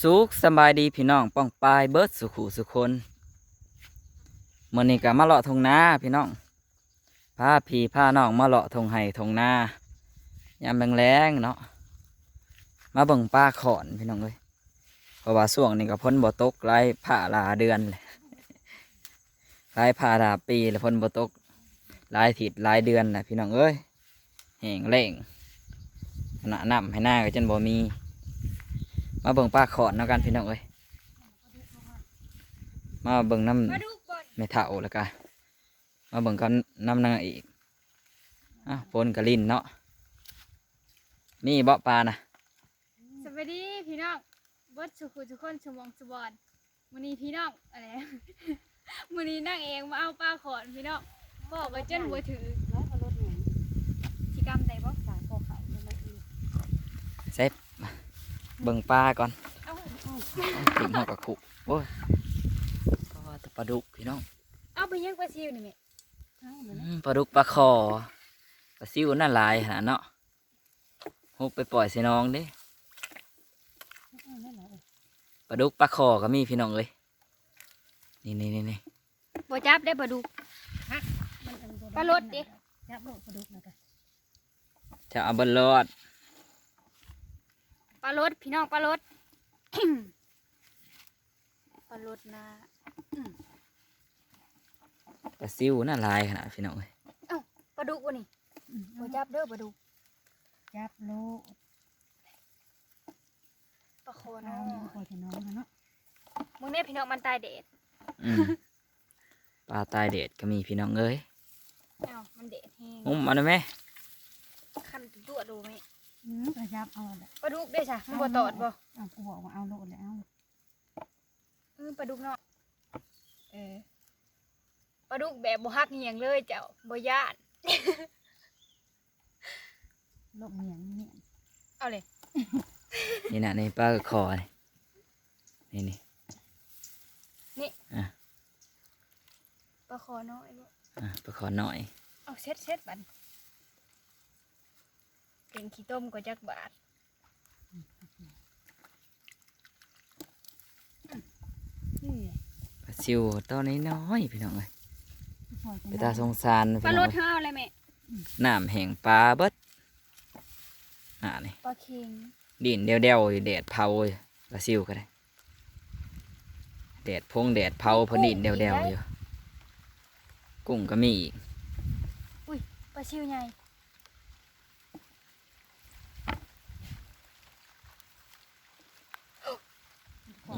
สุขสบายดีพี่น้องป้องปายเบิดสุขุสุคนเมื่อนี้ก็มาเลาะทงนาพี่น้องพาพี่พาน้องมาเลาะทงไห้ทงนายามแรงๆเนาะมาเบิ่งปลาขอนพี่น้องเอ้ยเพราะว่าช่วงนี้ก็พ้นบ่ตกไล่ผ่าลาเดือนเลยไล่ผ่าลาปีแล้วพ้นบ่ตกลายถิดหลายเดือนแหละพี่น้องเอ้ยแห้งแล้งหนาน้ำให้หน้าก็จนบ่มี มาเบิ่งปลาขอนเนาะกันพี่น้องเอ้ยมาเบิ่งน้ำไม่เท่าแล้วกันมาเบิ่งกันน้ำนางอีกอะปนกระลินเนาะมีเบาะปลานะสวัสดีพี่น้องบดสุขุทุกคนชมวงสุบอนมื้อนี้พี่น้องอะไรมื้อนี้นั่งเองมาเอาปลาขอนพี่น้องบอกกับจนบ่ถือ น้อยก็ลดหนึ่ง สิกรรมใดบ่ สายคอเขาเลยนะอี เซฟ เบิ่งปลาก่อนถึงหอกกระขุโอ้ยก็ว่าแต่ปลาดุกพี่น้อง เอาไปยังปลาซิวนี่แม่เอ้าเลอืยปลาดุกปลาคอปลาซิวน่าลายหาเนาะฮุบไปปล่อยใส่น้องด้เอ้านั่นแหละปลาดุกปลาคอก็มีพี่น้องเอ้ยนี่นี่นี่นี่บ่จับได้ปลาดุกปลาลดดิจับโลดปลาดุกนะกะจะเอาเบนรอด ปลารดพี่น้องปลารดปลารดนะปลาซิวน่าหลายขนาดพี่น้องเอ้ยปลาดุกบ่นี่อืมบ่จับเด้อปลาดุกจับโลดปลาคอเอาเนาะปล่อยให้น้องนะเนาะมึงเนี่ยพี่น้องมันตายเดดอืมปลาตายเด็ดก็มีพี่น้องเอ้ยเอ้ามันเดดแฮงงุ้มเอันนั้นไหมคันตัวดูไหมอืม กระจับเอาแหละปลาดุกได้จ้ะมันบ่ตอดบ่เอากูบอกว่าเอาโลดแล้วเออปลาดุกเนาะเออปลาดุกแบบบ่ฮักเหียงเลยเจ้าบ่ย่านโลดเหนียงเนี่ยเอาเลยนี่นะนี่ปลากระคอนี่นี่นี่ปลาคอน้อยบ่อะปลาคอหน่อยเอาเซ็ตเซ็ตบัด เก่งขี้ต้มก็จักบาทนี่ไงปลาซิวตัวนี้น้อยๆพี่น้องเอ้ยปล่อยไปตาสงสารปลาพี่โลน้องดเฮาอะไรแม่น้ำแห้งปลาเบิดอ่านี่ปลาเค็งดินเดียวเดียวๆอยู่แดดเผาอยู่ปลาซิวก็ได้แดดพงแดดเผาเพอดินเดียวเดียวๆอยู่กุ้งก็มีอีกปลาชิวใหญ่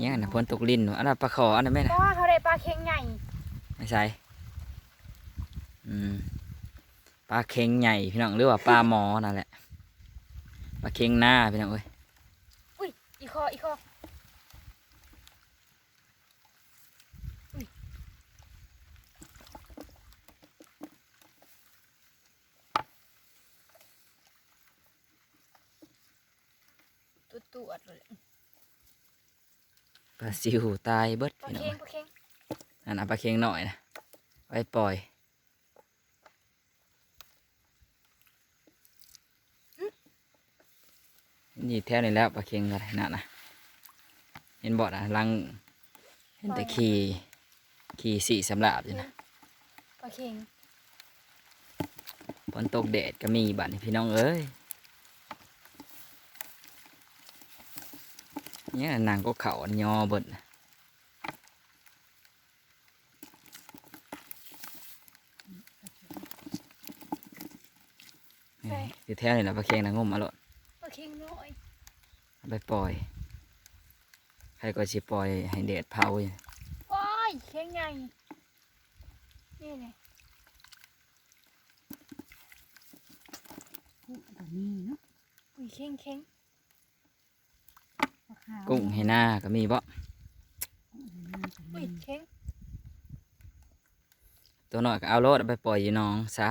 อยัง นะพ้นตกลิ้นหนูอันนั้นปลาคออันนั้นไม่นะป้าเขาได้ปลาเค็งใหญ่ไม่ใช่อืมปลาเค็งใหญ่พี่น้องหรือว่าปลาหมอนั่นแหละปลาเค็งหน้าพี่น้องเอ้ยอุ้ยอีคออีคออุ้ยตัวตัวๆเลยป ลาซิวตายเบิดปลาพี่น้องเค็งเอ้ยปลาเค็งอันนั้นปลาเค็งหน่อยนะไว้ปล่อยนี่แถวนี้แล้วปลาเค็งกันนั่นนะเห็นบอดอะลังเห็นแต่ขี่ขี่สี่สำหรับอยู่นะปลาเค็งฝนตกแดดก็มีบัดนี้พี่น้องเอ้ย เนี่ยนางก็เขาอันยอเบิดน่ะนี่อยู่แถวนี่แหละปลาเค็งนะ ก็สิปล่อยให้แดดเผาอยู่โอ้ยเค็งใหญ่นี่เลยกุ้งตัวนี้เนาะอุ้ยเค็งเค็งปลาขาวกุ้งให้หน้าก็มีบ่กุ้งให้หน้าตัวอุ้ยนี้เค็งตัวน้อยก็เอาโลดเอาไปปล่อยอยู่หน้องสระ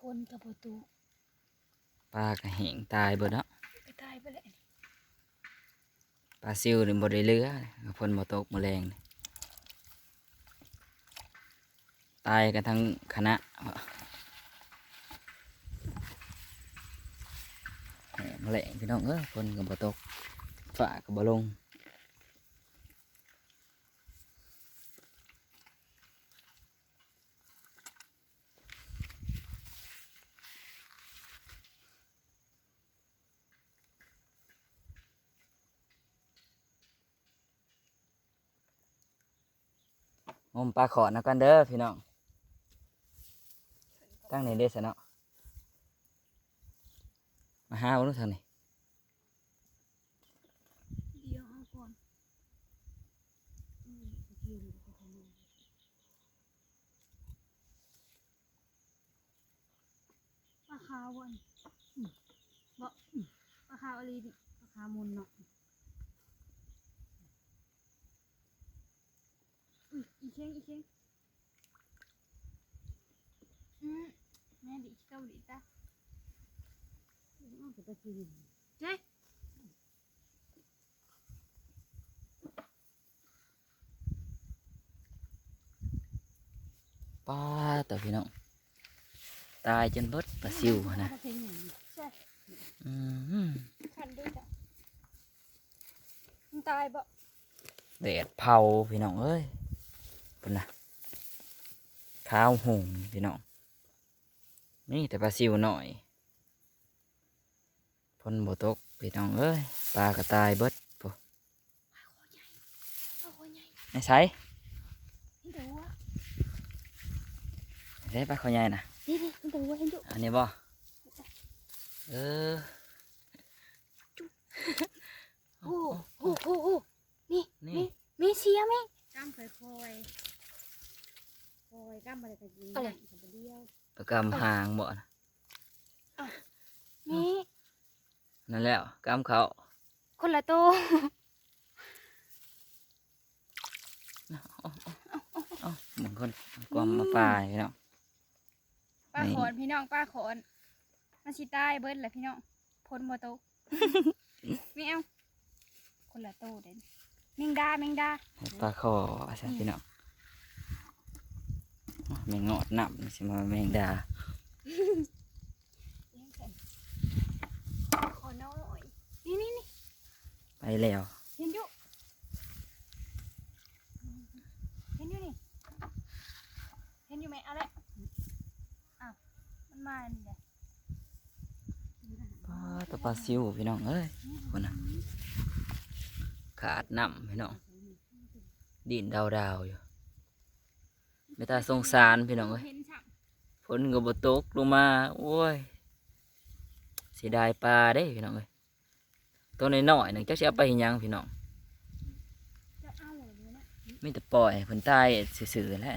คนกับประตูปลาก็แห้งตายเบิดเนาะไปตายไปเลย ปลาซิวนี่บ่ได้เหลือฝนบ่ตกแมลงตายกันทั้งคณะแหม่แมลงพี่น้องเอ้อฝนก็บ่ตกฟ้าก็บ่ลง งมปลาขอดนะกันเด้อพี่น้องตั้งในเด้สเนาะมาหาวันนู้นทางนี้เดียวเอาก่อนปลาขาวบ่นบ่ปลาขาวอะไรดิราคามุนเนาะ อุ้ยอีเค้งอีเค้งอืมแม่ดิเกาหลีจ้ะเอาไปตะกินเจ๊ปลาตัวพี่น้องตายจนเบิดปลาซิวนะเพลงอย่างนี้ใช่อืมขันด้วยจ้ะมันตายบ่แดดเผาพี่น้องเอ้ย เป็นนะข้าวหุงพี่น้องนี่แต่ปลาซิวหน่อยพนบ่ตกพี่น้องเอ้ยปลาก็ตายเบิดปุ๊เอาคนใหญ่ไม่ใช่เห็นแต่ว่าใช่ปลาเขาใหญ่นะนี่ดิเห็นแต่ว่าเห็นดูอันนี้บ่เออโอ้โหโอ้โหนี่นี่นี่มีเสียไหมกล้ามคอยคอย คอยกล้ามอะไรตะกินอะไร ขับเดียวปลากำหางบ่นะมีนั่นแหล้วกำเขาคนละโตเอ้าเหมือนคนกวามมาปลาพี่น้องป้านี่ ขอนพี่น้องป้าขอนมันสิตายเบิดแหละพี่น้องพ้นบ่โตไม่เอาคนละโตเด่นแมงดาแมงดา ปลาคอใช่พี่น้อง แมงงอดน้ำนี่สิมาแมงดาขอน้อยนี่นี่นี่ไปแล้วเห็นอยู่เห็นอยู่นี่เห็นอยู่ไหมเอาละอ้าวมันมาอันนี้แหละปลาตัวปลาซิวพี่น้องเอ้ยคนน่ะขาดน้ำพี่น้องดินดาวดาวๆอยู่ ไม่ตาสงสารพี่น้องเอ้ยเห็นฉับฝนก็บ่ตกลงมา โอ้ยเสียดายปลาเด้พี่น้องเอ้ยตัวน้อยๆหนึงจักสิเอาไปเฮ็ดหยังพี่น้องจะเอาเหรอเนี่ยมีแต่ปล่อยให้เพิ่นตายซื่อๆแหล้ว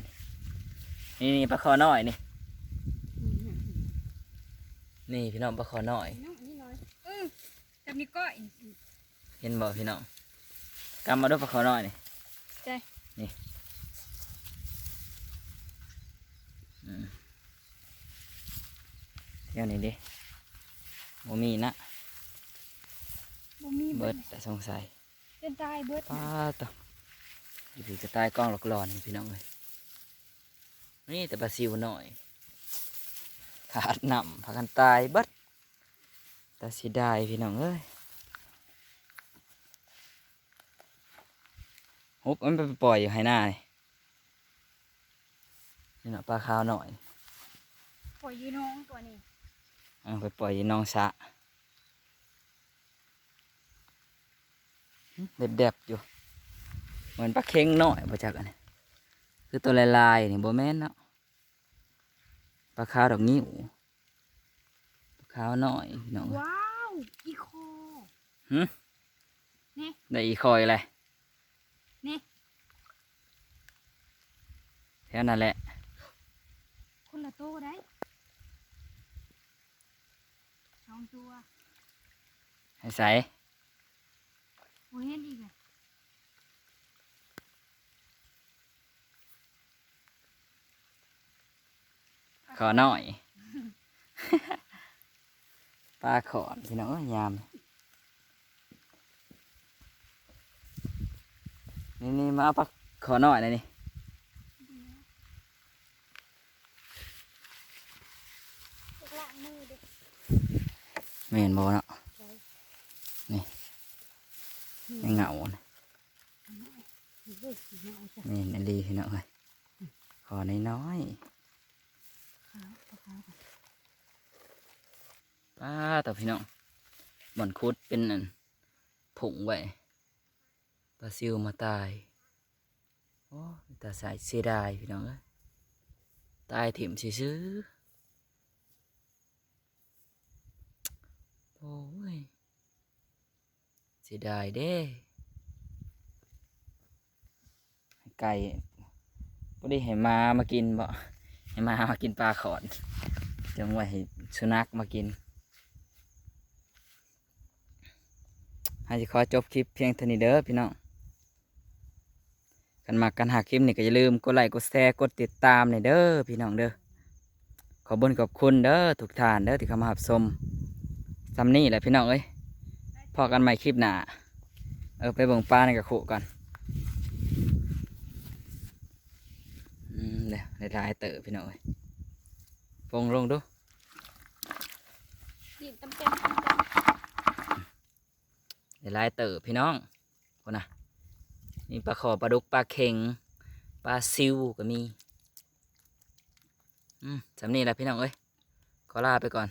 นี่นี่ปลาคอน้อยนี่นี่พี่น้องปลาคอน้อย น้องอันนี้น้อยเออจับนี่ก้อย เห็นบ่พี่น้องกำมาด้วยปลาคอน้อยนี่ใจนี่อืม เที่ยวนี้ดิบ่มีนะบ่มีเบิเบิดดแต่สงสัยเป็นตายเบิดป้าตวอยู่ๆจะตายกล้องหลอกหลอนนี่พี่น้องเลยนี่แต่ปลาซิวหน่อย ขาดน้ำพากันตายเบัดแต่เสียดายพี่น้องเอ้ยฮุบมันไปปล่อยอยู่ให้หน้านี่นี่เนาะปลาขาวหน่อย ปล่อยอยูน้องตัวนี้ เอาไปปล่อยอยู่หน้องสระหึเด็บๆอยู่ เหมือนปลาเค็งหน่อยประจักอันนี้คือตัวลายๆนี่โบแม่นเนาะปลาขาวดอกนิ้วปลาขาวหน่อยพี่น้องว้าวอีโคหึนี่ได้อีคอยเลยนี่แค่นั้นแหละคนละโตได้ส องตัวให้ใส่โอ้ยเห็นอีกเลยขอหน่อย ปลาขอนพี่น้องเอ้ยยาม นี่นี่มาเอาปลาขอหน่อยหน่อยนี่ ละมือเด็ก ไม่เห็นบ่เนาะใช่นี่ไม่เหงานะเนี่ยนี่นั่นดีพี่น้องเอ้ยขอน้อยขาวขาวๆป้าต่อพี่น้องบ่อนคุดเป็นอันผงไว้ปลาซิวมาตายโอ้ตาสายเสียดายพี่น้องเอ้ยตายถิ่มซื้อๆโอ้ยเสียดายเด้ไก่บ่ได้ให้มามากินบ่ให้มามากินปลาขอนจังไว้ให้สุนัขมากินให้สิขอจบคลิปเพียงเท่านี้เด้อพี่น้องกันมากันหาคลิปนี่ก็อย่าลืมกดไลค์กดแชร์กดติดตามนี่เด้อพี่น้องเด้อขอบุญขอบคุณเด้อทุกท่านเด้อที่เข้ามารับชม ซำนี่แหละพี่น้องเอ้ยพอกันใหม่คลิปหน้าเออไปเบิ่งปลาในกระโขก่อนอืมเดี๋ยวได้ลายเต๋อพี่น้องเอ้ยฟงลงดูดินเต็มเต็มได้ลายเต๋อพี่น้องคนน่ะมีปลาขอปลาดุกปลาเข็งปลาซิวก็มี อืมสำนี่แหละพี่น้องเอ้ยขอลาไปก่อน